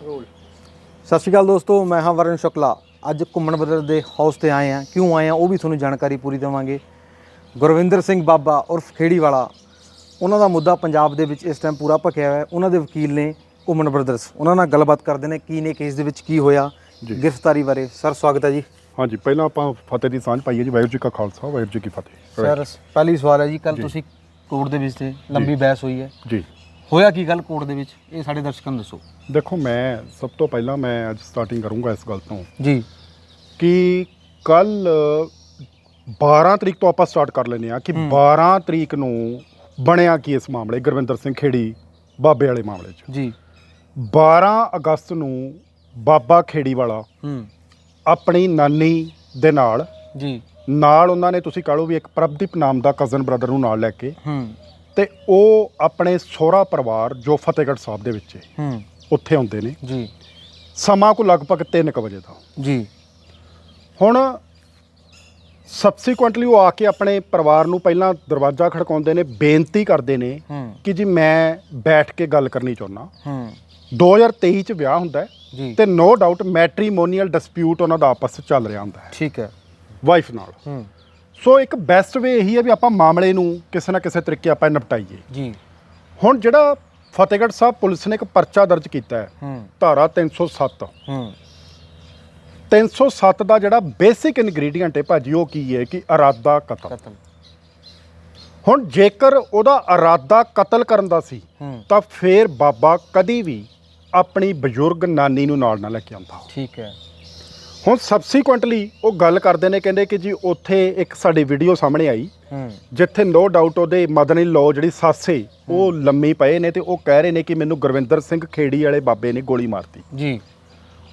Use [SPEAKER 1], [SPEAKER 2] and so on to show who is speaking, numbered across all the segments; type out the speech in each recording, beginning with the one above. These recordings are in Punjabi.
[SPEAKER 1] ਸਤਿ ਸ਼੍ਰੀ ਅਕਾਲ ਦੋਸਤੋ ਮੈਂ ਹਾਂ ਵਰਨ ਸ਼ੁਕਲਾ। ਅੱਜ ਘੁੰਮਣ ਬਦਲ ਦੇ ਹਾਊਸ ਤੇ ਆਏ ਆ ਕਿਉਂ ਆਏ ਆ ਉਹ ਵੀ ਤੁਹਾਨੂੰ ਜਾਣਕਾਰੀ ਪੂਰੀ ਦੇਵਾਂਗੇ। ਗੁਰਵਿੰਦਰ ਸਿੰਘ ਬਾਬਾ ਉਰਫ ਖੇੜੀ ਵਾਲਾ ਉਹਨਾਂ ਦਾ ਮੁੱਦਾ ਪੰਜਾਬ ਦੇ ਵਿੱਚ ਇਸ ਟਾਈਮ ਪੂਰਾ ਭਖਿਆ ਹੋਇਆ ਹੈ। ਉਹਨਾਂ ਦੇ ਵਕੀਲ ਨੇ ਘੁੰਮਣ ਬ੍ਰਦਰਸ। ਉਹਨਾਂ ਨਾਲ ਗੱਲਬਾਤ ਕਰਦੇ ਨੇ ਕੀ ਨੇ ਕੇਸ ਦੇ ਵਿੱਚ ਕੀ ਹੋਇਆ। ਗ੍ਰਿਫਤਾਰੀ ਬਾਰੇ। ਸਰ ਸਵਾਗਤ ਹੈ ਜੀ।
[SPEAKER 2] ਹਾਂਜੀ ਪਹਿਲਾਂ ਆਪਾਂ ਫਤਿਹ ਦੀ ਸਾਂਝ ਪਾਈਏ ਜੀ। ਵਾਹਿਗੁਰੂ ਜੀ ਕਾ ਖਾਲਸਾ ਵਾਹਿਗੁਰੂ ਜੀ ਕੀ ਫਤਿਹ।
[SPEAKER 1] ਸਰ ਪਹਿਲੀ ਸਵਾਲ ਹੈ ਜੀ ਕੱਲ ਤੁਸੀਂ ਕੋਰਟ ਦੇ ਵਿੱਚ ਤੇ ਲੰਬੀ ਬਹਿਸ ਹੋਈ ਹੈ।
[SPEAKER 2] ਜੀ।
[SPEAKER 1] ਹੋਇਆ ਕੀ ਗੱਲ ਕੋਰਟ ਦੇ ਵਿੱਚ? ਇਹ ਸਾਡੇ ਦਰਸ਼ਕਾਂ ਨੂੰ ਦੱਸੋ।
[SPEAKER 2] ਦੇਖੋ ਮੈਂ ਸਭ ਤੋਂ ਪਹਿਲਾਂ ਮੈਂ ਅੱਜ ਸਟਾਰਟਿੰਗ ਕਰੂੰਗਾ ਇਸ ਗੱਲ ਤੋਂ
[SPEAKER 1] ਜੀ।
[SPEAKER 2] ਕਿ ਕੱਲ 12 ਤਰੀਕ ਤੋਂ ਆਪਾਂ ਸਟਾਰਟ ਕਰ ਲੈਨੇ ਆ ਕਿ 12 ਤਰੀਕ ਨੂੰ ਬਣਿਆ ਕੀ ਇਸ ਮਾਮਲੇ ਗੁਰਵਿੰਦਰ ਸਿੰਘ ਖੇੜੀ ਬਾਬੇ ਵਾਲੇ ਮਾਮਲੇ 'ਚ।
[SPEAKER 1] ਜੀ।
[SPEAKER 2] 12 ਅਗਸਤ ਨੂੰ ਬਾਬਾ ਖੇੜੀ ਵਾਲਾ
[SPEAKER 1] ਹੂੰ।
[SPEAKER 2] ਆਪਣੀ ਨਾਨੀ ਦੇ ਨਾਲ
[SPEAKER 1] ਜੀ।
[SPEAKER 2] ਨਾਲ ਉਹਨਾਂ ਨੇ ਤੁਸੀਂ ਕਹ ਲਓ ਵੀ ਇੱਕ ਪ੍ਰਭਦੀਪ ਨਾਮ ਦਾ ਕਜ਼ਨ ਬ੍ਰਦਰ ਨੂੰ ਨਾਲ ਲੈ ਕੇ
[SPEAKER 1] ਹੂੰ।
[SPEAKER 2] ਤੇ ਉਹ ਆਪਣੇ ਸਹੁਰਾ ਪਰਿਵਾਰ ਜੋ ਫਤਿਹਗੜ੍ਹ ਸਾਹਿਬ ਦੇ ਵਿੱਚ ਹੈ
[SPEAKER 1] ਹੂੰ।
[SPEAKER 2] ਉੱਥੇ ਆਉਂਦੇ ਨੇ।
[SPEAKER 1] ਜੀ।
[SPEAKER 2] ਸਮਾਂ ਕੋ ਲਗਭਗ 3:00 ਵਜੇ ਦਾ।
[SPEAKER 1] ਜੀ।
[SPEAKER 2] ਹੁਣ ਸਬਸੀਕੁਐਂਟਲੀ ਉਹ ਆ ਕੇ ਆਪਣੇ ਪਰਿਵਾਰ ਨੂੰ ਪਹਿਲਾਂ ਦਰਵਾਜ਼ਾ ਖੜਕਾਉਂਦੇ ਨੇ ਬੇਨਤੀ ਕਰਦੇ ਨੇ ਕਿ ਜੀ ਮੈਂ ਬੈਠ ਕੇ ਗੱਲ ਕਰਨੀ ਚਾਹੁੰਦਾ।
[SPEAKER 1] ਹੂੰ।
[SPEAKER 2] 2023 ਚ ਵਿਆਹ ਹੁੰਦਾ ਹੈ ਤੇ ਨੋ ਡਾਊਟ ਮੈਟ੍ਰੀਮੋਨੀਅਲ ਡਿਸਪਿਊਟ ਉਹਨਾਂ ਦਾ ਆਪਸ ਵਿੱਚ ਚੱਲ ਰਿਹਾ ਹੁੰਦਾ ਹੈ।
[SPEAKER 1] ਠੀਕ ਹੈ।
[SPEAKER 2] ਵਾਈਫ ਨਾਲ।
[SPEAKER 1] ਹੂੰ।
[SPEAKER 2] ਸੋ ਇੱਕ ਬੈਸਟ ਵੇ ਇਹੀ ਹੈ ਵੀ ਆਪਾਂ ਮਾਮਲੇ ਨੂੰ ਕਿਸੇ ਨਾ ਕਿਸੇ ਤਰੀਕੇ ਆਪਾਂ ਨਿਪਟਾਈਏ।
[SPEAKER 1] ਜੀ।
[SPEAKER 2] ਹੁਣ ਜਿਹੜਾ ਫਤਿਹਗੜ੍ਹ ਸਾਹਿਬ ਪੁਲਿਸ ਨੇ ਇੱਕ ਪਰਚਾ ਦਰਜ ਕੀਤਾ ਹੈ ਧਾਰਾ 307
[SPEAKER 1] ਹੂੰ।
[SPEAKER 2] 307 ਦਾ ਜਿਹੜਾ ਬੇਸਿਕ ਇਨਗਰੀਡੀਅੰਟ ਹੈ ਭਾਜੀ ਉਹ ਕੀ ਹੈ ਕਿ ਇਰਾਦਾ ਕਤਲ।
[SPEAKER 1] ਕਤਲ।
[SPEAKER 2] ਹੁਣ ਜੇਕਰ ਉਹਦਾ ਇਰਾਦਾ ਕਤਲ ਕਰਨ ਦਾ ਸੀ ਤਾਂ ਫੇਰ ਬਾਬਾ ਕਦੀ ਵੀ ਆਪਣੀ ਬਜ਼ੁਰਗ ਨਾਨੀ ਨੂੰ ਨਾਲ ਨਾ ਲੈ ਕੇ ਆਉਂਦਾ।
[SPEAKER 1] ਠੀਕ ਹੈ।
[SPEAKER 2] ਹੁਣ ਸਬਸੀਕੁਐਂਟਲੀ ਉਹ ਗੱਲ ਕਰਦੇ ਨੇ ਕਹਿੰਦੇ ਕਿ ਜੀ ਉੱਥੇ ਇੱਕ ਸਾਡੀ ਵੀਡੀਓ ਸਾਹਮਣੇ ਆਈ ਜਿੱਥੇ ਨੋ ਡਾਊਟ ਉਹਦੇ ਮਦਨੀ ਲੋ ਜਿਹੜੀ ਸਾਸੇ ਉਹ ਲੰਮੀ ਪਏ ਨੇ ਤੇ ਉਹ ਕਹਿ ਰਹੇ ਨੇ ਕਿ ਮੈਨੂੰ ਗੁਰਵਿੰਦਰ ਸਿੰਘ ਖੇੜੀ ਵਾਲੇ ਬਾਬੇ ਨੇ ਗੋਲੀ ਮਾਰਤੀ।
[SPEAKER 1] ਜੀ।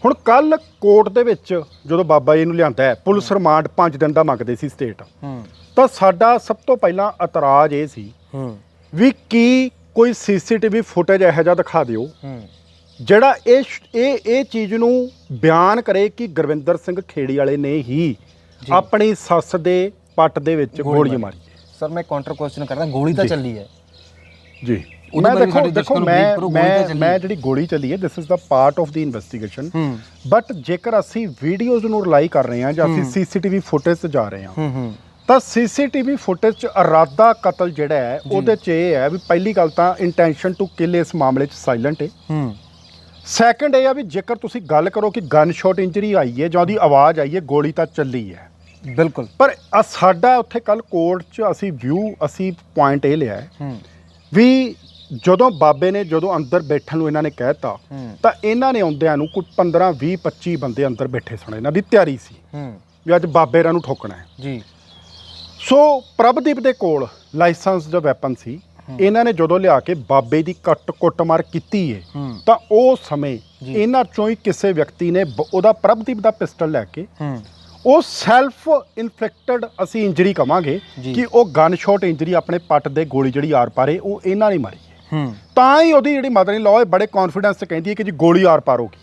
[SPEAKER 2] ਹੁਣ ਕੱਲ ਕੋਰਟ ਦੇ ਵਿੱਚ ਜਦੋਂ ਬਾਬਾ ਜੀ ਨੂੰ ਲਿਆਂਦਾ ਪੁਲਿਸ ਰਿਮਾਂਡ 5 ਦਿਨ ਦਾ ਮੰਗਦੇ ਸੀ ਸਟੇਟ
[SPEAKER 1] ਹੂੰ।
[SPEAKER 2] ਤਾਂ ਸਾਡਾ ਸਭ ਤੋਂ ਪਹਿਲਾਂ ਇਤਰਾਜ਼ ਇਹ ਸੀ ਵੀ ਕੀ ਕੋਈ ਸੀਸੀਟੀਵੀ ਫੁਟੇਜ ਇਹੋ ਜਿਹਾ ਦਿਖਾ ਦਿਓ।
[SPEAKER 1] ਹੂੰ।
[SPEAKER 2] ਜਿਹੜਾ ਇਹ ਇਹ ਇਹ ਚੀਜ਼ ਨੂੰ ਬਿਆਨ ਕਰੇ ਕਿ ਗੁਰਵਿੰਦਰ ਸਿੰਘ ਖੇੜੀ ਵਾਲੇ ਨੇ ਹੀ। ਆਪਣੀ ਸੱਸ ਦੇ ਪੱਟ ਦੇ ਵਿੱਚ
[SPEAKER 1] ਗੋਲੀ ਮਾਰੀ। ਸਰ ਮੈਂ ਕਾਊਂਟਰ ਕੁਐਸਚਨ ਕਰਦਾ ਗੋਲੀ ਤਾਂ। ਚੱਲੀ ਹੈ
[SPEAKER 2] ਜੀ ਮੈਂ ਦੇਖੋ ਦੇਖੋ ਮੈਂ ਮੈਂ ਮੈਂ। ਜਿਹੜੀ ਗੋਲੀ ਚੱਲੀ ਹੈ this is the part of the investigation but ਜੇਕਰ ਅਸੀਂ ਵੀਡੀਓਜ਼ ਨੂੰ ਰਿਲਾਈ ਕਰ ਰਹੇ ਹਾਂ ਜਾਂ ਅਸੀਂ। ਸੀਸੀਟੀਵੀ ਫੁਟੇਜ ਤੇ ਜਾ ਰਹੇ ਹਾਂ ਤਾਂ ਸੀਸੀਟੀਵੀ ਫੁਟੇਜ ਚ ਇਰਾਦਾ ਕਤਲ ਜਿਹੜਾ ਹੈ। ਉਹਦੇ ਚ ਇਹ ਹੈ ਵੀ ਪਹਿਲੀ ਗੱਲ ਤਾਂ ਇੰਟੈਂਸ਼ਨ ਟੂ ਕਿਲ ਇਸ ਮਾਮਲੇ ਚ ਸਾਇਲੈਂਟ ਹੂੰ ਸੈਕੰਡ ਇਹ ਆ ਵੀ ਜੇਕਰ ਤੁਸੀਂ ਗੱਲ ਕਰੋ ਕਿ ਗਨ ਸ਼ਾਟ ਇੰਜਰੀ ਆਈ ਹੈ ਜਾਂ ਉਹਦੀ ਆਵਾਜ਼ ਆਈ ਹੈ ਗੋਲੀ ਤਾਂ ਚੱਲੀ ਹੈ
[SPEAKER 1] ਬਿਲਕੁਲ।
[SPEAKER 2] ਪਰ ਆ ਸਾਡਾ ਉੱਥੇ ਕੱਲ ਕੋਰਟ 'ਚ ਅਸੀਂ ਵਿਊ ਅਸੀਂ ਪੁਆਇੰਟ ਇਹ ਲਿਆ ਹੈ ਵੀ ਜਦੋਂ ਬਾਬੇ ਨੇ ਜਦੋਂ ਅੰਦਰ ਬੈਠਣ ਨੂੰ ਇਹਨਾਂ ਨੇ ਕਹਿਤਾ ਤਾਂ ਇਹਨਾਂ ਨੇ ਆਉਂਦਿਆਂ ਨੂੰ ਕੋਈ 15 20 25 ਬੰਦੇ ਅੰਦਰ ਬੈਠੇ ਸਨ ਇਹਨਾਂ ਦੀ ਤਿਆਰੀ ਸੀ ਵੀ ਅੱਜ ਬਾਬੇ ਰਾਂ ਨੂੰ ਠੋਕਣਾ ਹੈ।
[SPEAKER 1] ਜੀ।
[SPEAKER 2] ਸੋ ਪ੍ਰਭਦੀਪ ਦੇ ਕੋਲ ਲਾਇਸੈਂਸ ਦਾ ਵੈਪਨ ਸੀ ਇਹਨਾਂ ਨੇ ਜਦੋਂ ਲਿਆ ਕੇ ਬਾਬੇ ਦੀ ਕੱਟ ਕੁੱਟਮਾਰ ਕੀਤੀ ਹੂੰ। ਤਾਂ ਉਹ ਸਮੇਂ। ਇਹਨਾਂ ਚੋਂ ਹੀ ਕਿਸੇ ਵਿਅਕਤੀ ਨੇ ਉਹਦਾ ਪ੍ਰਭਦੀਪ ਦਾ ਪਿਸਟਲ ਲੈ ਕੇ ਉਹ ਸੈਲਫ ਇਨਫਲਿਕਟਡ ਅਸੀਂ ਇੰਜਰੀ ਕਵਾਂਗੇ। ਕਿ ਉਹ ਗਨ ਸ਼ਾਟ ਇੰਜਰੀ ਆਪਣੇ ਪੱਟ ਦੇ ਗੋਲੀ ਜਿਹੜੀ ਆਰ ਪਾਰੇ ਉਹ ਇਹਨਾਂ ਨੇ ਮਾਰੀ ਤਾਂ ਹੀ ਉਹਦੀ ਜਿਹੜੀ ਮਦਰ ਇਨ ਲਾਅ ਬੜੇ ਕੌਨਫੀਡੈਂਸ 'ਚ ਕਹਿੰਦੀ ਹੈ ਕਿ ਜੀ ਗੋਲੀ ਆਰ ਪਾਰ ਹੋਗੀ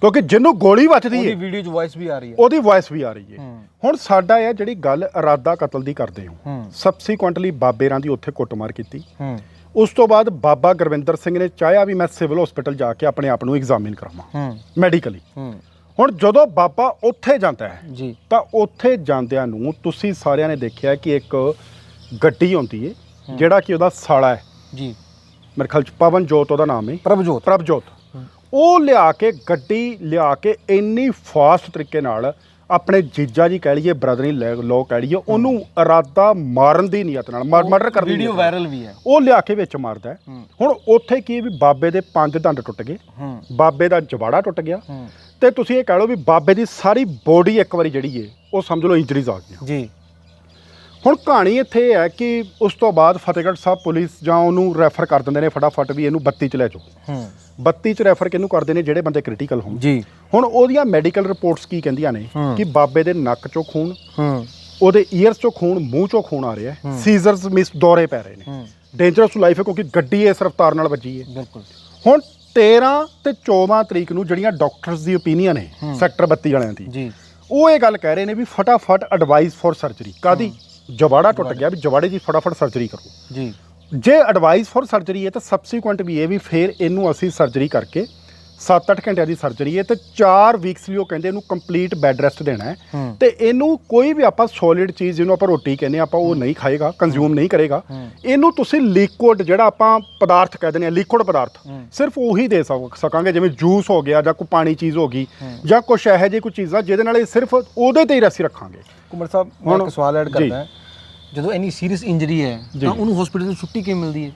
[SPEAKER 2] ਕਿਉਂਕਿ ਜਿਹਨੂੰ ਗੋਲੀ ਵੱਜਦੀ
[SPEAKER 1] ਉਹਦੀ
[SPEAKER 2] ਹੈ
[SPEAKER 1] ਵੀਡੀਓ 'ਚ ਵਾਇਸ ਵੀ ਆ ਰਹੀ ਹੈ
[SPEAKER 2] ਉਹਦੀ ਵਾਇਸ ਵੀ ਆ ਰਹੀ ਹੈ
[SPEAKER 1] ਹੂੰ।
[SPEAKER 2] ਹੁਣ ਸਾਡਾ ਇਹ ਜਿਹੜੀ ਗੱਲ ਇਰਾਦਾ ਕਤਲ ਦੀ ਕਰਦੇ ਹਾਂ।
[SPEAKER 1] ਹੂੰ।
[SPEAKER 2] ਸਬਸੀਕੁਐਂਟਲੀ ਬਾਬੇਰਾਂ ਦੀ ਉੱਥੇ ਕੁੱਟਮਾਰ ਕੀਤੀ।
[SPEAKER 1] ਹੂੰ।
[SPEAKER 2] ਉਸ ਤੋਂ ਬਾਅਦ ਬਾਬਾ ਗੁਰਵਿੰਦਰ ਸਿੰਘ ਨੇ ਚਾਹਿਆ ਵੀ ਮੈਂ ਸਿਵਲ ਹਸਪੀਟਲ ਜਾ ਕੇ ਆਪਣੇ ਆਪ ਨੂੰ ਐਗਜ਼ਾਮਿਨ ਕਰਾਵਾਂ।
[SPEAKER 1] ਹੂੰ।
[SPEAKER 2] ਮੈਡੀਕਲੀ
[SPEAKER 1] ਹੂੰ।
[SPEAKER 2] ਹੁਣ ਜਦੋਂ ਬਾਬਾ ਉੱਥੇ ਜਾਂਦਾ ਹੈ
[SPEAKER 1] ਜੀ।
[SPEAKER 2] ਤਾਂ ਉੱਥੇ ਜਾਂਦਿਆਂ ਨੂੰ ਤੁਸੀਂ ਸਾਰਿਆਂ ਨੇ ਦੇਖਿਆ ਕਿ ਇੱਕ ਗੱਡੀ ਆਉਂਦੀ ਹੈ। ਜਿਹੜਾ ਕਿ ਉਹਦਾ ਸਾਲਾ ਹੈ।
[SPEAKER 1] ਜੀ।
[SPEAKER 2] ਮੇਰੇ ਖਿਆਲ ਚ ਪਵਨ ਜੋਤ ਉਹਦਾ ਨਾਮ ਹੈ
[SPEAKER 1] ਪ੍ਰਭਜੋਤ।
[SPEAKER 2] ਪ੍ਰਭਜੋਤ। ਉਹ ਲਿਆ ਕੇ ਗੱਡੀ ਲਿਆ ਕੇ ਇੰਨੀ ਫਾਸਟ ਤਰੀਕੇ ਨਾਲ ਆਪਣੇ ਜੀਜਾ ਜੀ ਕਹਿ ਲਈਏ ਬ੍ਰਦਰ ਇਨ ਲੋ ਕਹਿ ਲਈਏ ਉਹਨੂੰ ਇਰਾਦਾ ਮਾਰਨ ਦੀ ਨੀਅਤ ਨਾਲ ਮਰਡਰ ਕਰਨ ਦੀ
[SPEAKER 1] ਵੀਡੀਓ। ਵਾਇਰਲ ਵੀ ਹੈ।
[SPEAKER 2] ਉਹ ਲਿਆ ਕੇ ਵਿੱਚ ਮਾਰਦਾ ਹੈ।
[SPEAKER 1] ਹੂੰ।
[SPEAKER 2] ਹੁਣ ਉੱਥੇ ਕੀ ਹੈ ਵੀ ਬਾਬੇ ਦੇ ਪੰਜ ਦੰਦ ਟੁੱਟ ਗਏ।
[SPEAKER 1] ਹੂੰ।
[SPEAKER 2] ਬਾਬੇ ਦਾ ਜਵਾੜਾ ਟੁੱਟ ਗਿਆ।
[SPEAKER 1] ਹੂੰ।
[SPEAKER 2] ਤੇ ਤੁਸੀਂ ਇਹ ਕਹਿ ਲਓ ਵੀ ਬਾਬੇ ਦੀ ਸਾਰੀ ਬੋਡੀ ਇੱਕ ਵਾਰੀ ਜਿਹੜੀ ਹੈ ਉਹ ਸਮਝ ਲਓ ਇੰਜਰੀਜ਼ ਆ ਗਈਆਂ।
[SPEAKER 1] ਜੀ।
[SPEAKER 2] ਹੁਣ ਕਹਾਣੀ ਇੱਥੇ ਇਹ ਹੈ ਕਿ ਉਸ ਤੋਂ ਬਾਅਦ ਫਤਿਹਗੜ੍ਹ ਸਾਹਿਬ ਪੁਲਿਸ ਜਾਂ ਉਹਨੂੰ ਰੈਫਰ ਕਰ ਦਿੰਦੇ ਨੇ ਫਟਾਫਟ ਵੀ ਇਹਨੂੰ 32 ਚ ਲੈ ਜਾਓ।
[SPEAKER 1] ਹੂੰ।
[SPEAKER 2] 32 ਚ ਰੈਫਰ ਕਿਹਨੂੰ ਕਰਦੇ ਨੇ? ਜਿਹੜੇ ਬੰਦੇ ਕ੍ਰਿਟੀਕਲ ਹੋਣ।
[SPEAKER 1] ਜੀ।
[SPEAKER 2] ਹੁਣ ਉਹਦੀਆਂ ਮੈਡੀਕਲ ਰਿਪੋਰਟਸ ਕੀ ਕਹਿੰਦੀਆਂ ਨੇ। ਕਿ ਬਾਬੇ ਦੇ ਨੱਕ ਚੋਂ ਖੂਨ
[SPEAKER 1] ਹੂੰ।
[SPEAKER 2] ਉਹਦੇ ਈਅਰਸ ਚੋਂ ਖੂਨ ਮੂੰਹ ਚੋਂ ਖੂਨ ਆ ਰਿਹਾ ਹੈ। ਸੀਜ਼ਰਸ ਮਿਸ ਦੌਰੇ ਪੈ ਰਹੇ ਨੇ। ਡੇਂਜਰਸ ਟੂ ਲਾਈਫ ਹੈ ਕਿਉਂਕਿ ਗੱਡੀ ਇਸ ਰਫ਼ਤਾਰ ਨਾਲ ਵੱਜੀ ਹੈ।
[SPEAKER 1] ਬਿਲਕੁਲ।
[SPEAKER 2] ਹੁਣ 13 ਤੇ 14 ਤਰੀਕ ਨੂੰ ਜਿਹੜੀਆਂ ਡਾਕਟਰਸ ਦੀ ਓਪੀਨੀਅਨ ਹੈ
[SPEAKER 1] ਹੂੰ।
[SPEAKER 2] ਸੈਕਟਰ 32 ਵਾਲਿਆਂ ਦੀ
[SPEAKER 1] ਜੀ।
[SPEAKER 2] ਉਹ ਇਹ ਗੱਲ ਕਹਿ ਰਹੇ ਨੇ ਵੀ ਫਟਾਫਟ ਐਡਵਾਈਸ ਫॉर ਸਰਜਰੀ ਕਾਦੀ ਜਵਾੜਾ ਟੁੱਟ ਗਿਆ ਵੀ ਜਵਾੜੇ ਦੀ ਫਟਾਫਟ ਸਰਜਰੀ ਕਰੋ।
[SPEAKER 1] ਜੀ।
[SPEAKER 2] ਜੇ ਐਡਵਾਈਸ ਫॉर ਸਰਜਰੀ ਹੈ ਤਾਂ ਸਬਸੀਕੁਐਂਟ ਵੀ ਇਹ ਵੀ ਫੇਰ ਇਹਨੂੰ ਅਸੀਂ ਸਰਜਰੀ ਕਰਕੇ 7-8 ਘੰਟਿਆਂ ਦੀ ਸਰਜਰੀ ਹੈ ਤੇ 4 ਵੀਕਸ ਲਈ ਉਹ ਕਹਿੰਦੇ ਇਹਨੂੰ ਕੰਪਲੀਟ ਬੈੱਡ ਰੈਸਟ ਦੇਣਾ ਹੈ। ਤੇ ਇਹਨੂੰ ਕੋਈ ਵੀ ਆਪਾਂ ਸੋਲਿਡ ਚੀਜ਼ ਜਿਹਨੂੰ ਆਪਾਂ ਰੋਟੀ ਕਹਿੰਦੇ ਆਪਾਂ ਉਹ ਨਹੀਂ ਖਾਏਗਾ ਕੰਜ਼ਿਊਮ ਨਹੀਂ ਕਰੇਗਾ। ਇਹਨੂੰ ਤੁਸੀਂ ਲਿਕੁਇਡ ਜਿਹੜਾ ਆਪਾਂ ਪਦਾਰਥ ਕਹਿ ਦਿੰਦੇ ਆ ਲਿਕੁਇਡ ਪਦਾਰਥ ਸਿਰਫ ਉਹੀ ਦੇ ਸਕ- ਸਕਾਂਗੇ ਜਿਵੇਂ ਜੂਸ ਹੋ ਗਿਆ ਜਾਂ ਕੋਈ ਪਾਣੀ ਚੀਜ਼ ਹੋ ਗਈ ਜਾਂ ਕੁਛ ਇਹੋ ਜਿਹੀ ਕੋਈ ਚੀਜ਼ਾਂ ਜਿਹਦੇ ਨਾਲ ਇਹ ਸਿਰਫ ਉਹਦੇ ਤੇ ਹੀ ਅਸੀਂ ਰੱਖਾਂਗੇ।
[SPEAKER 1] ਕੁਮਰ ਸਾਹਿਬ ਮੈਂ ਇੱਕ ਸਵਾਲ ਐਡ। ਕਰਦਾ। ਹਾਂ ਜਦੋਂ ਇੰਨੀ ਸੀਰੀਅਸ ਇੰਜਰੀ ਹੈ
[SPEAKER 2] ਜੀ।
[SPEAKER 1] ਤਾਂ ਉਹਨੂੰ ਹਸਪੀਟਲ ਤੋਂ ਛੁੱਟੀ ਕਿਵੇਂ ਮਿਲਦੀ ਹੈ?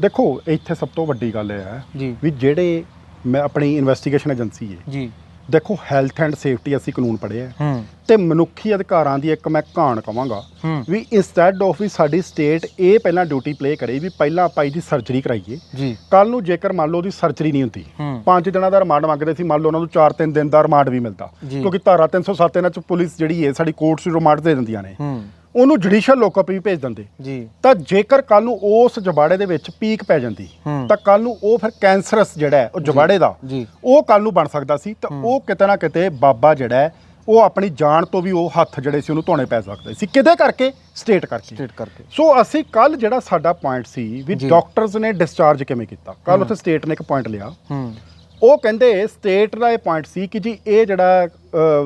[SPEAKER 2] ਦੇਖੋ ਇੱਥੇ ਸਭ ਤੋਂ ਵੱਡੀ ਗੱਲ ਇਹ ਹੈ
[SPEAKER 1] ਜੀ।
[SPEAKER 2] ਵੀ ਜਿਹੜੇ ਮੈਂ ਆਪਣੀ ਇਨਵੈਸਟੀਗੇਸ਼ਨ ਏਜੰਸੀ ਹੈ।
[SPEAKER 1] ਜੀ।
[SPEAKER 2] ਦੇਖੋ ਹੈਲਥ ਐਂਡ ਸੇਫਟੀ ਅਸੀਂ ਕਾਨੂੰਨ ਪੜ੍ਹੇ ਆ
[SPEAKER 1] ਹੂੰ।
[SPEAKER 2] ਤੇ ਮਨੁੱਖੀ ਅਧਿਕਾਰਾਂ ਦੀ ਇੱਕ ਮੈਂ ਕਹਾਣ ਕਵਾਂਗਾ
[SPEAKER 1] ਹੂੰ।
[SPEAKER 2] ਵੀ ਇੰਸਟੈਡ ਆਫ ਵੀ ਸਾਡੀ ਸਟੇਟ ਇਹ ਪਹਿਲਾਂ ਡਿਊਟੀ ਪਲੇ ਕਰੇ ਵੀ ਪਹਿਲਾਂ ਆਪਾਂ ਇਹਦੀ ਸਰਜਰੀ ਕਰਾਈਏ
[SPEAKER 1] ਜੀ।
[SPEAKER 2] ਕੱਲ ਨੂੰ ਜੇਕਰ ਮੰਨ ਲਓ ਉਹਦੀ ਸਰਜਰੀ ਨਹੀਂ ਹੁੰਦੀ
[SPEAKER 1] ਹੂੰ।
[SPEAKER 2] ਪੰਜ ਦਿਨਾਂ ਦਾ ਰਿਮਾਂਡ ਮੰਗਦੇ ਸੀ ਮੰਨ ਲਓ ਉਹਨਾਂ ਨੂੰ 4-3 ਦਿਨ ਦਾ ਰਿਮਾਂਡ ਵੀ ਮਿਲਦਾ
[SPEAKER 1] ਜੀ।
[SPEAKER 2] ਕਿਉਂਕਿ ਧਾਰਾ 307 ਇਹਨਾਂ ਚ ਪੁਲਿਸ ਜਿਹੜੀ ਹੈ ਸਾਡੀ ਕੋਰਟਸ ਰਿਮਾਂਡ ਦੇ ਦਿੰਦੀਆਂ ਨੇ।
[SPEAKER 1] ਹੂੰ।
[SPEAKER 2] ਉਹਨੂੰ ਜੁਡੀਸ਼ੀਅਲ ਲੋਕਅਪ ਵੀ ਭੇਜ ਦਿੰਦੇ।
[SPEAKER 1] ਜੀ।
[SPEAKER 2] ਤਾਂ ਜੇਕਰ ਕੱਲ ਨੂੰ ਉਸ ਜਬਾੜੇ ਦੇ ਵਿੱਚ ਪੀਕ ਪੈ ਜਾਂਦੀ। ਤਾਂ ਕੱਲ ਨੂੰ ਉਹ ਫਿਰ ਕੈਂਸਰਸ ਜਿਹੜਾ ਹੈ ਉਹ ਜਬਾੜੇ ਦਾ ਉਹ ਕੱਲ ਨੂੰ ਬਣ ਸਕਦਾ ਸੀ ਤਾਂ ਉਹ ਕਿਤੇ ਨਾ ਕਿਤੇ ਬਾਬਾ ਜਿਹੜਾ ਹੈ ਉਹ ਆਪਣੀ ਜਾਨ ਤੋਂ ਵੀ ਉਹ ਹੱਥ ਜਿਹੜੇ ਸੀ ਉਹਨੂੰ ਧੋਣੇ ਪੈ ਸਕਦੇ ਸੀ। ਕਿਹਦੇ ਕਰਕੇ? ਸਟੇਟ ਕਰਕੇ।
[SPEAKER 1] ਸਟੇਟ ਕਰਕੇ।
[SPEAKER 2] ਸੋ ਅਸੀਂ ਕੱਲ ਜਿਹੜਾ ਸਾਡਾ ਪੁਆਇੰਟ ਸੀ ਵੀ। ਡਾਕਟਰਸ ਨੇ ਡਿਸਚਾਰਜ ਕਿਵੇਂ ਕੀਤਾ? ਕੱਲ ਉੱਥੇ ਸਟੇਟ ਨੇ ਇੱਕ ਪੁਆਇੰਟ ਲਿਆ।
[SPEAKER 1] ਹੂੰ।
[SPEAKER 2] ਉਹ ਕਹਿੰਦੇ ਸਟੇਟ ਦਾ ਇਹ ਪੁਆਇੰਟ ਸੀ ਕਿ ਜੀ ਇਹ ਜਿਹੜਾ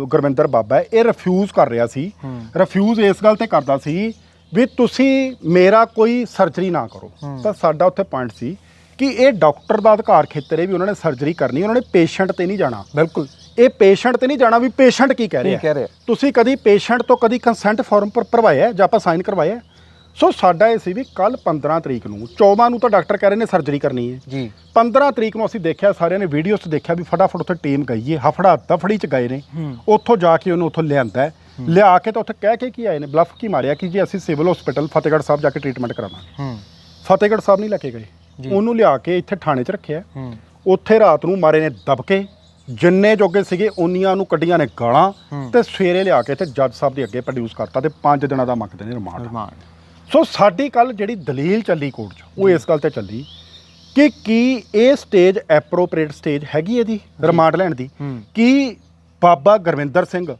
[SPEAKER 2] ਗੁਰਵਿੰਦਰ ਬਾਬਾ ਹੈ ਇਹ ਰਿਫਿਊਜ਼ ਕਰ ਰਿਹਾ ਸੀ। ਰਿਫਿਊਜ਼ ਇਸ ਗੱਲ ਤੇ ਕਰਦਾ ਸੀ ਵੀ ਤੁਸੀਂ ਮੇਰਾ ਕੋਈ ਸਰਜਰੀ ਨਾ ਕਰੋ। ਤਾਂ ਸਾਡਾ ਉੱਥੇ ਪੁਆਇੰਟ ਸੀ ਕਿ ਇਹ ਡਾਕਟਰ ਦਾ ਅਧਿਕਾਰ ਖੇਤਰ ਹੈ ਵੀ ਉਹਨਾਂ ਨੇ ਸਰਜਰੀ ਕਰਨੀ ਉਹਨਾਂ ਨੇ ਪੇਸ਼ੈਂਟ ਤੇ ਨਹੀਂ ਜਾਣਾ
[SPEAKER 1] ਬਿਲਕੁਲ
[SPEAKER 2] ਇਹ ਪੇਸ਼ੈਂਟ ਤੇ ਨਹੀਂ ਜਾਣਾ ਵੀ ਪੇਸ਼ੈਂਟ ਕੀ ਕਹਿ ਰਿਹਾ ਤੁਸੀਂ ਕਦੀ ਪੇਸ਼ੈਂਟ ਤੋਂ ਕਦੀ ਕੰਸੈਂਟ ਫਾਰਮ ਪਰ ਭਰਵਾਇਆ ਜਾਂ ਆਪਾਂ ਸਾਈਨ ਕਰਵਾਇਆ? ਸੋ ਸਾਡਾ ਇਹ ਸੀ ਵੀ ਕੱਲ 15 ਤਰੀਕ ਨੂੰ 14 ਨੂੰ ਤਾਂ ਡਾਕਟਰ ਕਹਿ ਰਹੇ ਨੇ ਸਰਜਰੀ ਕਰਨੀ ਹੈ।
[SPEAKER 1] ਜੀ।
[SPEAKER 2] 15 ਤਰੀਕ ਨੂੰ ਅਸੀਂ ਦੇਖਿਆ ਸਾਰਿਆਂ ਨੇ ਵੀਡੀਓਜ਼ 'ਚ ਦੇਖਿਆ ਵੀ ਫਟਾਫਟ ਉੱਥੇ ਟੀਮ ਗਈ ਹੈ ਹਫੜਾ ਦਫੜੀ 'ਚ ਗਏ ਨੇ। ਉੱਥੋਂ ਜਾ ਕੇ ਉਹਨੂੰ ਉੱਥੋਂ ਲਿਆਂਦਾ ਹੈ। ਲਿਆ ਕੇ ਤਾਂ ਉੱਥੇ ਕਹਿ ਕੇ ਕੀ ਆਏ ਨੇ ਬਲਫ ਕੀ ਮਾਰਿਆ ਕਿ ਜੀ ਅਸੀਂ ਸਿਵਲ ਹਸਪੀਟਲ ਫਤਿਹਗੜ੍ਹ ਸਾਹਿਬ ਜਾ ਕੇ ਟ੍ਰੀਟਮੈਂਟ ਕਰਾਵਾਂਗੇ।
[SPEAKER 1] ਹੂੰ।
[SPEAKER 2] ਫਤਿਹਗੜ੍ਹ ਸਾਹਿਬ ਨਹੀਂ ਲੈ ਕੇ ਗਏ। ਉਹਨੂੰ ਲਿਆ ਕੇ ਇੱਥੇ ਥਾਣੇ 'ਚ ਰੱਖਿਆ। ਉੱਥੇ ਰਾਤ ਨੂੰ ਮਾਰੇ ਨੇ ਦਬਕੇ ਜਿੰਨੇ ਜੋਗੇ ਸੀਗੇ ਉਨੀਆਂ ਨੂੰ ਕੱਢੀਆਂ ਨੇ ਗਾਲਾਂ। ਤੇ ਸਵੇਰੇ ਲਿਆ ਕੇ ਤੇ ਜੱਜ ਸਾਹਿਬ ਦੇ ਅੱਗੇ ਪ੍ਰੋਡਿਊਸ ਕਰਤਾ ਤੇ 5 ਦਿਨਾਂ ਦਾ ਮੰਗਦੇ ਨੇ ਰਿਮਾਂਡ ਸੋ ਸਾਡੀ ਕੱਲ ਜਿਹੜੀ ਦਲੀਲ ਚੱਲੀ ਕੋਰਟ 'ਚ ਉਹ ਇਸ ਗੱਲ ਤੇ ਚੱਲੀ ਕਿ ਕੀ ਇਹ ਸਟੇਜ ਐਪਰੋਪ੍ਰੀਏਟ ਸਟੇਜ ਹੈਗੀ ਇਹਦੀ ਰਿਮਾਂਡ ਲੈਣ ਦੀ? ਕੀ ਬਾਬਾ ਗੁਰਵਿੰਦਰ ਸਿੰਘ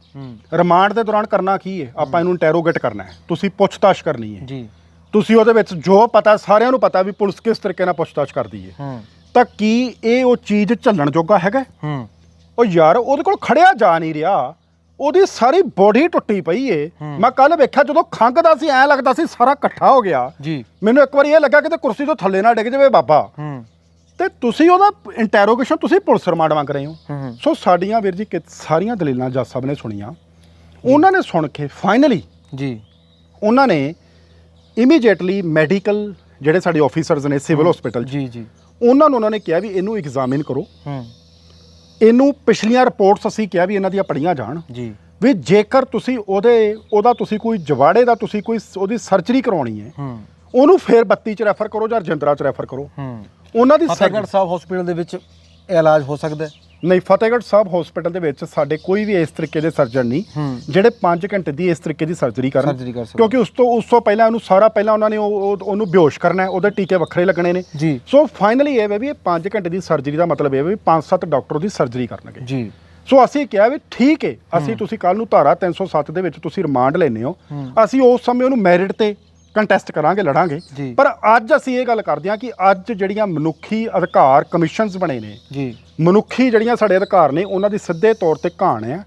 [SPEAKER 2] ਰਿਮਾਂਡ ਦੇ ਦੌਰਾਨ ਕਰਨਾ ਕੀ ਹੈ? ਆਪਾਂ ਇਹਨੂੰ ਇੰਟੈਰੋਗੇਟ ਕਰਨਾ ਹੈ। ਤੁਸੀਂ ਪੁੱਛਤਾਛ ਕਰਨੀ ਹੈ।
[SPEAKER 1] ਜੀ।
[SPEAKER 2] ਤੁਸੀਂ ਉਹਦੇ ਵਿੱਚ ਜੋ ਪਤਾ ਸਾਰਿਆਂ ਨੂੰ ਪਤਾ ਵੀ ਪੁਲਿਸ ਕਿਸ ਤਰੀਕੇ ਨਾਲ ਪੁੱਛਤਾਛ ਕਰਦੀ ਹੈ।
[SPEAKER 1] ਹੂੰ।
[SPEAKER 2] ਤਾਂ ਕੀ ਇਹ ਉਹ ਚੀਜ਼ ਝੱਲਣ ਜੋਗਾ ਹੈਗਾ?
[SPEAKER 1] ਹੂੰ।
[SPEAKER 2] ਉਹ ਯਾਰ ਉਹਦੇ ਕੋਲ ਖੜਿਆ ਜਾ ਨਹੀਂ ਰਿਹਾ। ਉਹਦੀ ਸਾਰੀ ਬੋਡੀ ਟੁੱਟੀ ਪਈ ਏ। ਮੈਂ ਕੱਲ ਵੇਖਿਆ ਜਦੋਂ ਖੰਗਦਾ ਸੀ ਐ ਲੱਗਦਾ ਸੀ ਸਾਰਾ ਇਕੱਠਾ ਹੋ ਗਿਆ।
[SPEAKER 1] ਜੀ।
[SPEAKER 2] ਮੈਨੂੰ ਇੱਕ ਵਾਰੀ ਇਹ ਲੱਗਾ ਕਿ ਕੁਰਸੀ ਤੋਂ ਥੱਲੇ ਨਾ ਡਿੱਗ ਜਾਵੇ ਬਾਬਾ।
[SPEAKER 1] ਹੂੰ।
[SPEAKER 2] ਤੇ ਤੁਸੀਂ ਉਹਦਾ ਇੰਟੈਰੋਗੇਸ਼ਨ ਤੁਸੀਂ ਪੁਲਿਸ ਰਿਮਾਂਡ ਮੰਗ ਰਹੇ ਹੋ। ਸੋ ਸਾਡੀਆਂ ਵੀਰ ਜੀ ਕਿ ਸਾਰੀਆਂ ਦਲੀਲਾਂ ਜੱਜ ਸਾਹਿਬ ਨੇ ਸੁਣੀਆਂ। ਉਹਨਾਂ ਨੇ ਸੁਣ ਕੇ ਫਾਈਨਲੀ
[SPEAKER 1] ਜੀ।
[SPEAKER 2] ਉਹਨਾਂ ਨੇ ਇਮੀਡੀਏਟਲੀ ਮੈਡੀਕਲ ਜਿਹੜੇ ਸਾਡੇ ਆਫੀਸਰਸ ਨੇ ਸਿਵਲ ਹਸਪੀਟਲ
[SPEAKER 1] ਜੀ ਜੀ।
[SPEAKER 2] ਉਹਨਾਂ ਨੂੰ ਉਹਨਾਂ ਨੇ ਕਿਹਾ ਵੀ ਇਹਨੂੰ ਐਗਜ਼ਾਮਿਨ ਕਰੋ।
[SPEAKER 1] ਹੂੰ।
[SPEAKER 2] ਇਹਨੂੰ ਪਿਛਲੀਆਂ ਰਿਪੋਰਟਸ ਅਸੀਂ ਕਿਹਾ ਵੀ ਇਹਨਾਂ ਦੀਆਂ ਪੜੀਆਂ ਜਾਣ।
[SPEAKER 1] ਜੀ।
[SPEAKER 2] ਵੀ ਜੇਕਰ ਤੁਸੀਂ ਉਹਦੇ ਉਹਦਾ ਤੁਸੀਂ ਕੋਈ ਜਵਾੜੇ ਦਾ ਤੁਸੀਂ ਕੋਈ ਉਹਦੀ ਸਰਜਰੀ ਕਰਵਾਉਣੀ ਹੈ
[SPEAKER 1] ਹੂੰ।
[SPEAKER 2] ਉਹਨੂੰ ਫੇਰ 32 ਚ ਰੈਫਰ ਕਰੋ ਜਾਂ ਰਜਿੰਦਰਾ ਚ ਰੈਫਰ ਕਰੋ।
[SPEAKER 1] ਹੂੰ।
[SPEAKER 2] ਉਹਨਾਂ ਦੀ
[SPEAKER 1] ਫਤਿਹਗੜ੍ਹ ਸਾਹਿਬ ਹਸਪੀਟਲ ਦੇ ਵਿੱਚ ਇਹ ਇਲਾਜ ਹੋ ਸਕਦਾ ਹੈ।
[SPEAKER 2] ਨਹੀਂ ਫਤਿਹਗੜ੍ਹ ਸਾਹਿਬ ਹਸਪੀਟਲ ਦੇ ਵਿੱਚ ਸਾਡੇ ਕੋਈ ਵੀ ਇਸ ਤਰੀਕੇ ਦੇ ਸਰਜਨ ਨਹੀਂ ਜਿਹੜੇ 5 ਘੰਟੇ ਦੀ ਇਸ ਤਰੀਕੇ ਦੀ ਸਰਜਰੀ ਕਰਨ।
[SPEAKER 1] ਸਰਜਰੀ ਕਰ ਸਕਦੇ।
[SPEAKER 2] ਕਿਉਂਕਿ ਉਸ ਤੋਂ ਉਸ ਤੋਂ ਪਹਿਲਾਂ ਉਹਨੂੰ ਸਾਰਾ ਪਹਿਲਾਂ ਉਹਨਾਂ ਨੇ ਉਹ- ਉਹ- ਉਹਨੂੰ ਬੇਹੋਸ਼ ਕਰਨਾ ਹੈ ਉਹਦੇ ਟੀਕੇ ਵੱਖਰੇ ਲੱਗਣੇ ਨੇ।
[SPEAKER 1] ਜੀ।
[SPEAKER 2] ਸੋ ਫਾਈਨਲੀ ਇਹ ਹੈ ਵੀ ਇਹ 5 ਘੰਟੇ ਦੀ ਸਰਜਰੀ ਦਾ ਮਤਲਬ ਇਹ ਹੈ ਵੀ 5-7 ਡਾਕਟਰ ਉਹਦੀ ਸਰਜਰੀ ਕਰਨਗੇ।
[SPEAKER 1] ਜੀ।
[SPEAKER 2] ਸੋ ਅਸੀਂ ਕਿਹਾ ਵੀ ਠੀਕ ਹੈ ਅਸੀਂ ਤੁਸੀਂ ਕੱਲ ਨੂੰ ਧਾਰਾ 307 ਦੇ ਵਿੱਚ ਤੁਸੀਂ ਰਿਮਾਂਡ ਲੈਨੇ ਹੂੰ। ਅਸੀਂ ਉਸ ਸਮੇਂ ਉਹਨੂੰ ਮੈਰਿਟ ਤੇ ਕੰਟੈਸਟ ਕਰਾਂਗੇ ਲੜਾਂਗੇ
[SPEAKER 1] ਜੀ।
[SPEAKER 2] ਪਰ ਅੱਜ ਅਸੀਂ ਇਹ ਗੱਲ ਕਰਦੇ ਹਾਂ ਕਿ ਅੱਜ ਜਿਹੜੀਆਂ ਮਨੁੱਖੀ ਅਧਿਕਾਰ ਕਮਿਸ਼ਨਸ ਬਣੇ ਨੇ
[SPEAKER 1] ਜੀ
[SPEAKER 2] ਮਨੁੱਖੀ ਜਿਹੜੀਆਂ ਸਾਡੇ ਅਧਿਕਾਰ ਨੇ ਉਹਨਾਂ ਦੀ ਸਿੱਧੇ ਤੌਰ ਤੇ ਕਹਾਣ ਆ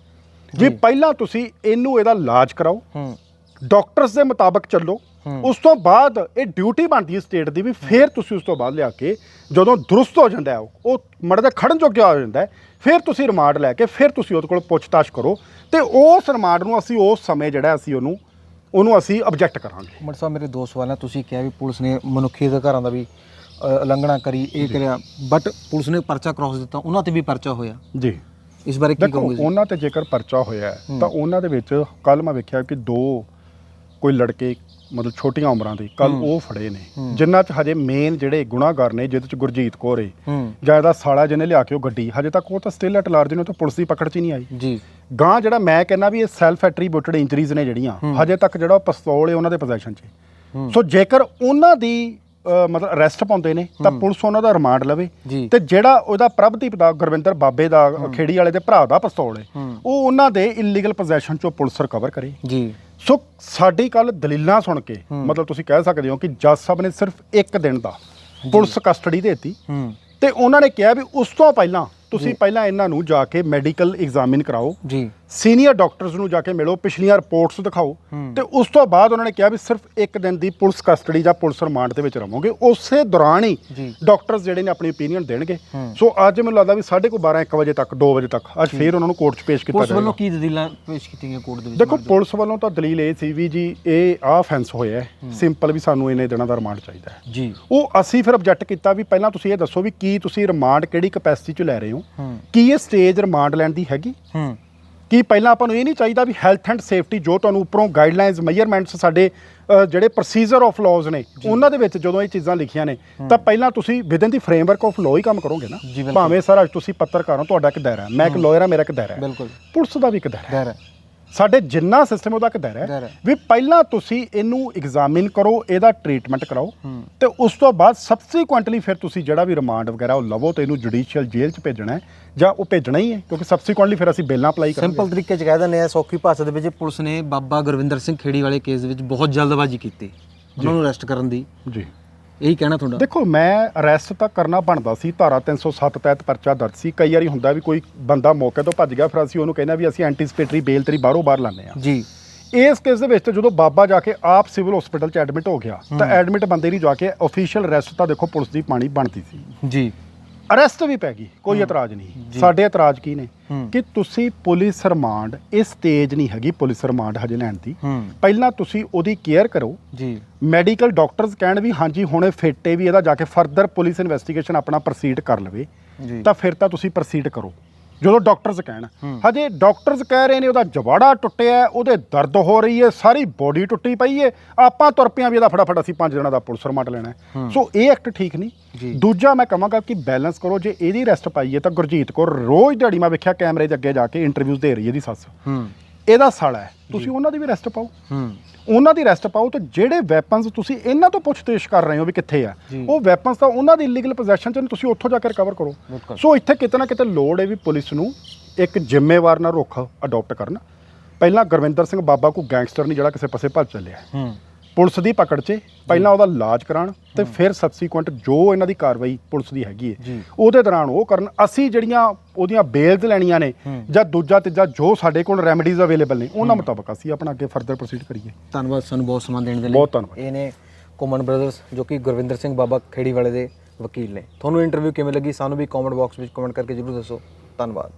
[SPEAKER 2] ਵੀ
[SPEAKER 1] ਜੀ।
[SPEAKER 2] ਪਹਿਲਾਂ ਤੁਸੀਂ ਇਹਨੂੰ ਇਹਦਾ ਇਲਾਜ ਕਰਾਓ
[SPEAKER 1] ਹੂੰ
[SPEAKER 2] ਡਾਕਟਰਸ ਦੇ ਮੁਤਾਬਕ ਚੱਲੋ
[SPEAKER 1] ਹੂੰ।
[SPEAKER 2] ਉਸ ਤੋਂ ਬਾਅਦ ਇਹ ਡਿਊਟੀ ਬਣਦੀ ਹੈ ਸਟੇਟ ਦੀ ਵੀ ਫਿਰ ਤੁਸੀਂ ਉਸ ਤੋਂ ਬਾਅਦ ਲਿਆ ਕੇ ਜਦੋਂ ਦਰੁਸਤ ਹੋ ਜਾਂਦਾ ਹੈ ਉਹ, ਉਹ ਮੜ ਦਾ ਖੜਨ ਜੋਗਿਆ ਹੋ ਜਾਂਦਾ ਹੈ ਫਿਰ ਤੁਸੀਂ ਰਿਮਾਂਡ ਲੈ ਕੇ ਫਿਰ ਤੁਸੀਂ ਉਹਦੇ ਕੋਲ ਪੁੱਛਤਾਛ ਕਰੋ ਤੇ ਉਸ ਰਿਮਾਂਡ ਨੂੰ ਅਸੀਂ ਉਸ ਸਮੇਂ ਜਿਹੜਾ ਅਸੀਂ ਉਹਨੂੰ ਉਹਨੂੰ ਅਸੀਂ ਆਬਜੈਕਟ ਕਰਾਂਗੇ।
[SPEAKER 1] ਮਰ ਸਾਹਿਬ ਮੇਰੇ ਦੋ ਸਵਾਲ ਹੈ ਤੁਸੀਂ ਕਿਹਾ ਵੀ ਪੁਲਿਸ ਨੇ ਮਨੁੱਖੀ ਅਧਿਕਾਰਾਂ ਦਾ ਵੀ ਅ, ਉਲੰਘਣਾ ਕਰੀ ਇਹ ਕਰਿਆ। ਬਟ ਪੁਲਿਸ ਨੇ ਪਰਚਾ ਕ੍ਰਾਸ ਦਿੱਤਾ। ਉਹਨਾਂ ਤੇ ਵੀ ਪਰਚਾ ਹੋਇਆ।
[SPEAKER 2] ਜੀ।
[SPEAKER 1] ਇਸ ਬਾਰੇ ਕੀ
[SPEAKER 2] ਦੇਖੋ
[SPEAKER 1] ਕਹੋਗੇ ਜੀ?
[SPEAKER 2] ਉਹਨਾਂ ਤੇ ਜੇਕਰ ਪਰਚਾ ਹੋਇਆ ਹੈ, ਤਾਂ ਉਹਨਾਂ ਦੇ ਵਿੱਚ ਕੱਲ ਮੈਂ ਵੇਖਿਆ ਕਿ ਦੋ ਕੋਈ ਲੜਕੇ ਮਤਲਬ ਛੋਟੀਆਂ ਉਮਰਾਂ ਦੇ ਕੱਲ ਉਹ ਫੜੇ ਨੇ। ਜਿਨ੍ਹਾਂ 'ਚ ਹਜੇ ਮੇਨ ਜਿਹੜੇ ਗੁਨਾਹਗਰ ਨੇ ਜਿਹਦੇ 'ਚ ਗੁਰਜੀਤ ਕੌਰ ਏ
[SPEAKER 1] ਹੂੰ।
[SPEAKER 2] ਜਾਂ ਇਹਦਾ ਸਾਲਾ ਜਿਹਨੇ ਲਿਆ ਕੇ ਉਹ ਗੱਡੀ ਹਜੇ ਤੱਕ ਉਹ ਤਾਂ ਸਟਿਲ ਐਟ ਲਾਰਜ ਨੇ ਉਹ ਤਾਂ ਪੁਲਿਸ ਦੀ ਪਕੜ 'ਚ ਹੀ ਨਹੀਂ ਆਈ।
[SPEAKER 1] ਜੀ।
[SPEAKER 2] ਗਾਂ ਜਿਹੜਾ ਮੈਂ ਕਹਿੰਦਾ ਵੀ ਇਹ ਸੈਲਫ ਐਟਰੀਬਿਊਟਡ ਇੰਜਰੀਜ਼ ਨੇ ਜਿਹੜੀਆਂ। ਹਜੇ ਤੱਕ ਜਿਹੜਾ ਉਹ ਪਿਸਤੌਲ ਹੈ ਉਹਨਾਂ ਦੇ ਪੋਜੀਸ਼ਨ 'ਚ ਸੋ ਜੇਕਰ ਉਹਨਾਂ ਦੀ ਮਤਲਬ ਅਰੈਸਟ ਪਾਉਂਦੇ ਨੇ ਤਾਂ। ਪੁਲਿਸ ਉਹਨਾਂ ਦਾ ਰਿਮਾਂਡ ਲਵੇ। ਤੇ ਜਿਹੜਾ ਉਹਦਾ ਪ੍ਰਭਦੀਪ ਦਾ ਗੁਰਵਿੰਦਰ ਬਾਬੇ ਦਾ ਖੇੜੀ ਵਾਲੇ ਦੇ ਭਰਾ ਦਾ ਪਿਸਤੌਲ ਹੂੰ। ਉਹ ਉਹਨਾਂ ਦੇ ਇਲੀਗਲ ਪੋਜੀਸ਼ਨ 'ਚੋਂ ਪੁਲਿਸ ਰਿਕਵਰ ਕਰੇ।
[SPEAKER 1] ਜੀ।
[SPEAKER 2] ਸੋ ਸਾਡੀ ਕੱਲ ਦਲੀਲਾਂ ਸੁਣ ਕੇ। ਮਤਲਬ ਤੁਸੀਂ ਕਹਿ ਸਕਦੇ ਹੋ ਕਿ ਜੱਜ ਸਾਹਿਬ ਨੇ ਸਿਰਫ ਇੱਕ ਦਿਨ ਦਾ ਪੁਲਿਸ ਕਸਟਡੀ ਦੇਤੀ।
[SPEAKER 1] ਹੂੰ।
[SPEAKER 2] ਤੇ ਉਹਨਾਂ ਨੇ ਕਿਹਾ ਵੀ ਉਸ ਤੋਂ ਪਹਿਲਾਂ ਤੁਸੀਂ ਪਹਿਲਾਂ ਇਹਨਾਂ ਨੂੰ ਜਾ ਕੇ ਮੈਡੀਕਲ ਐਗਜ਼ਾਮਿਨ ਕਰਾਓ।
[SPEAKER 1] ਜੀ।
[SPEAKER 2] ਸੀਨੀਅਰ ਡਾਕਟਰਸ ਨੂੰ ਜਾ ਕੇ ਮਿਲੋ ਪਿਛਲੀਆਂ ਰਿਪੋਰਟਸ ਦਿਖਾਓ ਤੇ ਉਸ ਤੋਂ ਬਾਅਦ ਉਹਨਾਂ ਨੇ ਕਿਹਾ ਵੀ ਸਿਰਫ ਇੱਕ ਦਿਨ ਦੀ ਪੁਲਿਸ ਕਸਟਡੀ ਜਾਂ ਪੁਲਿਸ ਰਿਮਾਂਡ ਦੇ ਵਿੱਚ ਰਵੋਗੇ ਉਸੇ ਦੌਰਾਨ ਹੀ। ਡਾਕਟਰਸ ਜਿਹੜੇ ਨੇ ਆਪਣੀ ਓਪੀਨੀਅਨ ਦੇਣਗੇ। ਸੋ ਅੱਜ ਮੈਨੂੰ ਲੱਗਦਾ ਵੀ 12:30 1 ਵਜੇ ਤੱਕ 2 ਵਜੇ ਤੱਕ ਅੱਜ ਫੇਰ ਉਹਨਾਂ ਨੂੰ ਕੋਰਟ 'ਚ ਪੇਸ਼ ਕੀਤਾ
[SPEAKER 1] ਪੁਲਿਸ ਵੱਲੋਂ ਕੀ ਦਲੀਲਾਂ ਪੇਸ਼ ਕੀਤੀਆਂ ਕੋਰਟ ਦੇ ਵਿੱਚ
[SPEAKER 2] ਦੇਖੋ ਪੁਲਿਸ ਵੱਲੋਂ ਤਾਂ ਦਲੀਲ ਇਹ ਸੀ ਵੀ ਜੀ ਇਹ ਆ ਫੈਂਸ ਹੋਇਆ ਹੈ। ਸਿੰਪਲ ਵੀ ਸਾਨੂੰ ਇੰਨੇ ਦਿਨਾਂ ਦਾ ਰਿਮਾਂਡ ਚਾਹੀਦਾ ਹੈ।
[SPEAKER 1] ਜੀ।
[SPEAKER 2] ਉਹ ਅਸੀਂ ਫਿਰ ਆਬਜੈਕਟ ਕੀਤਾ ਵੀ ਪਹਿਲਾਂ ਤੁਸੀਂ ਇਹ ਦੱਸੋ ਵੀ ਕੀ ਤੁਸੀਂ ਰਿਮਾਂਡ ਕਿਹੜੀ ਕਪੈਸਿਟੀ 'ਚ ਲੈ ਰਹੇ ਹੋ? ਕੀ ਇਹ ਸਟੇਜ ਰਿਮਾਂਡ ਲੈਣ ਦੀ ਹੈਗੀ? ਕੀ ਪਹਿਲਾਂ ਆਪਾਂ ਨੂੰ ਇਹ ਨਹੀਂ ਚਾਹੀਦਾ ਵੀ ਹੈਲਥ ਐਂਡ ਸੇਫਟੀ ਜੋ ਤੁਹਾਨੂੰ ਉੱਪਰੋਂ ਗਾਈਡਲਾਈਨਸ ਮੈਜਰਮੈਂਟਸ ਸਾਡੇ ਜਿਹੜੇ ਪ੍ਰੋਸੀਜਰ ਆਫ ਲਾਜ਼ ਨੇ ਉਹਨਾਂ ਦੇ ਵਿੱਚ ਜਦੋਂ ਇਹ ਚੀਜ਼ਾਂ ਲਿਖੀਆਂ ਨੇ ਤਾਂ ਪਹਿਲਾਂ ਤੁਸੀਂ within the framework of law ਹੀ ਕੰਮ ਕਰੋਗੇ ਨਾ। ਭਾਵੇਂ ਸਰ ਅੱਜ ਤੁਸੀਂ ਪੱਤਰਕਾਰ ਹੋ ਤੁਹਾਡਾ ਇੱਕ ਦਾਇਰਾ ਮੈਂ ਇੱਕ ਲਾਇਰ ਹਾਂ ਮੇਰਾ ਇੱਕ ਦਾਇਰਾ ਹੈ।
[SPEAKER 1] ਬਿਲਕੁਲ।
[SPEAKER 2] ਪੁਲਿਸ ਦਾ ਵੀ ਇੱਕ ਦਾਇਰਾ ਹੈ। ਸਾਡੇ ਜਿੰਨਾ ਸਿਸਟਮ ਉਹਦਾ ਇੱਕ ਦਾਇਰਾ ਹੈ। ਵੀ ਪਹਿਲਾਂ ਤੁਸੀਂ ਇਹਨੂੰ ਐਗਜ਼ਾਮਿਨ ਕਰੋ ਇਹਦਾ ਟ੍ਰੀਟਮੈਂਟ ਕਰਾਓ। ਤੇ ਉਸ ਤੋਂ ਬਾਅਦ ਸਬਸੀਕੁਐਂਟਲੀ ਫਿਰ ਤੁਸੀਂ ਜਿਹੜਾ ਵੀ ਰਿਮਾਂਡ ਵਗੈਰਾ ਉਹ ਲਵੋ ਤੇ ਇਹਨੂੰ ਜੁਡੀਸ਼ੀਅਲ ਜੇਲ੍ਹ 'ਚ ਭੇਜਣਾ ਹੈ ਜਾਂ ਉਹ ਭੇਜਣਾ ਹੀ ਹੈ ਕਿਉਂਕਿ ਸਬਸੀਕੁਐਂਟਲੀ ਫਿਰ ਅਸੀਂ ਬੇਲਾਂ ਅਪਲਾਈ ਕਰਾਂਗੇ
[SPEAKER 1] ਸਿੰਪਲ ਤਰੀਕੇ 'ਚ ਕਹਿ ਦਿੰਦੇ ਆ ਸੌਖੀ ਭਾਸ਼ਾ ਦੇ ਵਿੱਚ ਪੁਲਿਸ ਨੇ ਬਾਬਾ ਗੁਰਵਿੰਦਰ ਸਿੰਘ ਖੇੜੀ ਵਾਲੇ ਕੇਸ ਵਿੱਚ ਬਹੁਤ ਜਲਦਬਾਜ਼ੀ ਕੀਤੀ ਉਹਨਾਂ ਨੂੰ ਅਰੈਸਟ ਕਰਨ ਦੀ
[SPEAKER 2] ਜੀ
[SPEAKER 1] ਇਹੀ ਕਹਿਣਾ ਤੁਹਾਡਾ?
[SPEAKER 2] ਦੇਖੋ ਮੈਂ ਅਰੈਸਟ ਤਾਂ ਕਰਨਾ ਬਣਦਾ ਸੀ ਧਾਰਾ 307 ਤਹਿਤ ਪਰਚਾ ਦਰਜ ਸੀ। ਕਈ ਵਾਰੀ ਹੁੰਦਾ ਵੀ ਕੋਈ ਬੰਦਾ ਮੌਕੇ ਤੋਂ ਭੱਜ ਗਿਆ ਫਿਰ ਅਸੀਂ ਉਹਨੂੰ ਕਹਿੰਦੇ ਵੀ ਅਸੀਂ ਐਂਟੀਸਪੇਟਰੀ ਬੇਲ ਤੇਰੀ ਬਾਹਰੋਂ ਬਾਹਰ ਲਾਣੇ ਆ
[SPEAKER 1] ਜੀ।
[SPEAKER 2] ਇਸ ਕੇਸ ਦੇ ਵਿੱਚ ਤਾਂ ਜਦੋਂ ਬਾਬਾ ਜਾ ਕੇ ਆਪ ਸਿਵਲ ਹਸਪੀਟਲ 'ਚ ਐਡਮਿਟ ਹੋ ਗਿਆ ਤਾਂ ਐਡਮਿਟ ਬੰਦੇ ਨਹੀਂ ਜਾ ਕੇ ਅਫੀਸ਼ੀਅਲ ਅਰੈਸਟ ਤਾਂ ਦੇਖੋ ਪੁਲਿਸ ਦੀ ਪਾਣੀ ਬਣਦੀ ਸੀ।
[SPEAKER 1] ਜੀ।
[SPEAKER 2] ਅਰੈਸਟ ਵੀ ਪੈ ਗਈ ਕੋਈ ਇਤਰਾਜ਼ ਨਹੀਂ। ਸਾਡੇ ਇਤਰਾਜ਼ ਕੀ ਨੇ। ਕਿ ਤੁਸੀਂ ਪੁਲਿਸ ਰਿਮਾਂਡ ਇਸ ਸਟੇਜ ਨਹੀਂ ਹੈਗੀ ਪੁਲਿਸ ਰਿਮਾਂਡ ਹਜੇ ਲੈਣ ਦੀ। ਪਹਿਲਾਂ ਤੁਸੀਂ ਉਹਦੀ ਕੇਅਰ ਕਰੋ।
[SPEAKER 1] ਜੀ।
[SPEAKER 2] ਮੈਡੀਕਲ ਡਾਕਟਰਸ ਕਹਿਣ ਵੀ ਹਾਂਜੀ ਹੁਣੇ ਫਿੱਟੇ ਵੀ ਇਹਦਾ ਜਾ ਕੇ ਫਰਦਰ ਪੁਲਿਸ ਇਨਵੈਸਟੀਗੇਸ਼ਨ ਆਪਣਾ ਪ੍ਰੋਸੀਡ ਕਰ ਲਵੇ। ਤਾਂ ਫਿਰ ਤਾਂ ਤੁਸੀਂ ਪ੍ਰੋਸੀਡ ਕਰੋ। ਜਦੋਂ ਡਾਕਟਰਸ ਕਹਿਣ। ਹਜੇ ਡਾਕਟਰਸ ਕਹਿ ਰਹੇ ਨੇ ਉਹਦਾ ਜਵਾੜਾ ਟੁੱਟਿਆ ਉਹਦੇ ਦਰਦ ਹੋ ਰਹੀ ਹੈ ਸਾਰੀ ਬੋਡੀ ਟੁੱਟੀ ਪਈ ਹੈ ਆਪਾਂ ਤੁਰ ਪਿਆ ਵੀ ਇਹਦਾ ਫਟਾਫਟ ਅਸੀਂ ਪੰਜ ਦਿਨਾਂ ਦਾ ਪੁਲਿਸ ਰਿਮਾਂਡ ਲੈਣਾ। ਸੋ ਇਹ ਐਕਟ ਠੀਕ। ਨਹੀਂ ਦੂਜਾ ਮੈਂ ਕਹਾਂਗਾ ਕਿ ਬੈਲੈਂਸ ਕਰੋ ਜੇ ਇਹਦੀ ਰੈਸਟ ਪਾਈਏ ਤਾਂ ਗੁਰਜੀਤ ਕੌਰ ਰੋਜ਼ ਦਿਹਾੜੀ ਮੈਂ ਵੇਖਿਆ ਕੈਮਰੇ ਦੇ ਅੱਗੇ ਜਾ ਕੇ ਇੰਟਰਵਿਊਜ਼ ਦੇ ਰਹੀ ਹੈ ਇਹਦੀ ਸੱਸ ਇਹਦਾ ਸਾਲਾ ਹੈ। ਤੁਸੀਂ ਉਹਨਾਂ ਦੀ ਵੀ ਰੈਸਟ ਪਾਓ।
[SPEAKER 1] ਹੂੰ।
[SPEAKER 2] ਉਹਨਾਂ ਦੀ ਰੈਸਟ ਪਾਓ ਤੇ ਜਿਹੜੇ ਵੈਪਨਸ ਤੁਸੀਂ ਇਹਨਾਂ ਤੋਂ ਪੁੱਛਤੇਸ਼ ਕਰ ਰਹੇ ਹੋ ਵੀ ਕਿੱਥੇ ਆ। ਉਹ ਵੈਪਨਸ ਤਾਂ ਉਹਨਾਂ ਦੀ ਇਲੀਗਲ ਪੋਜੈਸ਼ਨ ਚ ਨੇ, ਤੁਸੀਂ ਉੱਥੋਂ ਜਾ ਕੇ ਰਿਕਵਰ ਕਰੋ। ਸੋ ਇੱਥੇ ਕਿਤੇ ਨਾ ਕਿਤੇ ਲੋੜ ਹੈ ਵੀ ਪੁਲਿਸ ਨੂੰ ਇੱਕ ਜ਼ਿੰਮੇਵਾਰ ਨਾਲ ਰੁੱਖ ਅਡਾਪਟ ਕਰਨ। ਪਹਿਲਾਂ ਗੁਰਵਿੰਦਰ ਸਿੰਘ ਬਾਬਾ ਕੋ ਗੈਂਗਸਟਰ ਨਹੀਂ ਜਿਹੜਾ ਕਿਸੇ ਪਾਸੇ ਭੱਜ ਚੱਲਿਆ।
[SPEAKER 1] ਹੂੰ।
[SPEAKER 2] ਪੁਲਿਸ ਦੀ ਪਕੜ 'ਚ ਪਹਿਲਾਂ ਉਹਦਾ ਇਲਾਜ ਕਰਾਉਣ ਤੇ ਫਿਰ ਸਬਸੀਕੁਐਂਟ ਜੋ ਇਹਨਾਂ ਦੀ ਕਾਰਵਾਈ ਪੁਲਿਸ ਦੀ ਹੈਗੀ। ਹੈ। ਉਹਦੇ ਦੌਰਾਨ ਉਹ ਕਰਨ ਅਸੀਂ ਜਿਹੜੀਆਂ ਉਹਦੀਆਂ ਬੇਲਸ ਲੈਣੀਆਂ ਨੇ। ਜਾਂ ਦੂਜਾ ਤੀਜਾ ਜੋ ਸਾਡੇ ਕੋਲ ਰੈਮਡੀਜ਼ ਅਵੇਲੇਬਲ ਨੇ ਉਹਨਾਂ ਮੁਤਾਬਕ ਅਸੀਂ ਆਪਣਾ ਅੱਗੇ ਫਰਦਰ ਪ੍ਰੋਸੀਡ ਕਰੀਏ।
[SPEAKER 1] ਧੰਨਵਾਦ ਸਾਨੂੰ ਬਹੁਤ ਸਮਾਂ ਦੇਣ ਦੇ ਲਈ।
[SPEAKER 2] ਬਹੁਤ ਧੰਨਵਾਦ।
[SPEAKER 1] ਇਹ ਨੇ ਕੋਮਨ ਬ੍ਰਦਰਸ ਜੋ ਕਿ ਗੁਰਵਿੰਦਰ ਸਿੰਘ ਬਾਬਾ ਖੇੜੀ ਵਾਲੇ ਦੇ ਵਕੀਲ ਨੇ। ਤੁਹਾਨੂੰ ਇੰਟਰਵਿਊ ਕਿਵੇਂ ਲੱਗੀ? ਸਾਨੂੰ ਵੀ ਕਮੈਂਟ ਬਾਕਸ ਵਿੱਚ ਕਮੈਂਟ ਕਰਕੇ ਜਰੂਰ ਦੱਸੋ। ਧੰਨਵਾਦ।